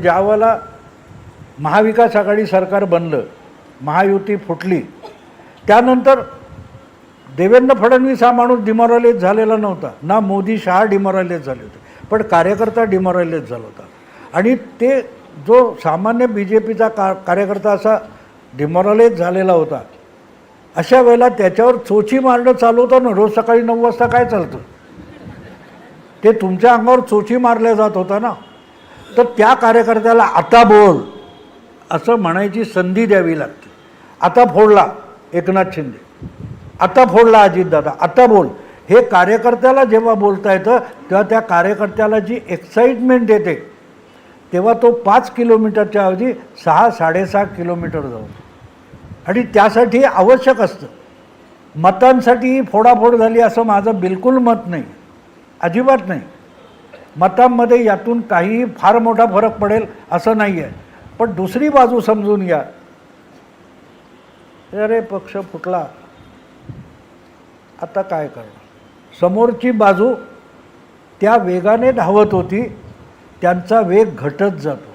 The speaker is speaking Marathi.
ज्यावेळेला महाविकास आघाडी सरकार बनलं महायुती फुटली त्यानंतर देवेंद्र फडणवीस हा माणूस डिमॉरलाइज झालेला नव्हता ना मोदी शहा डिमॉरलाइज झाले होते पण कार्यकर्ता डिमॉरलाइज झाला होता. आणि ते जो सामान्य बी जे पीचा का कार्यकर्ता असा डिमॉरलाइज झालेला होता अशा वेळेला त्याच्यावर चोची मारणं चालू होतं ना रोज सकाळी नऊ वाजता काय चालतं? ते तुमच्या अंगावर चोची मारल्या जात होता ना. तर त्या कार्यकर्त्याला आता बोल असं म्हणायची संधी द्यावी लागते. आता फोडला एकनाथ शिंदे. आता फोडला अजितदादा. आता बोल. हे कार्यकर्त्याला जेव्हा बोलता येतं तेव्हा त्या कार्यकर्त्याला जी एक्साइटमेंट येते तेव्हा तो पाच किलोमीटरच्या ऐवजी सहा साडेसहा किलोमीटर जाऊ आणि त्यासाठी आवश्यक असतं. मतांसाठी फोडाफोड झाली असं माझं बिलकुल मत नाही. अजिबात नाही. मतांमध्ये यातून काहीही फार मोठा फरक पडेल असं नाही आहे पण दुसरी बाजू समजून घ्या. अरे पक्ष फुटला. आता काय करणार? समोरची बाजू त्या वेगाने धावत होती त्यांचा वेग घटत जातो.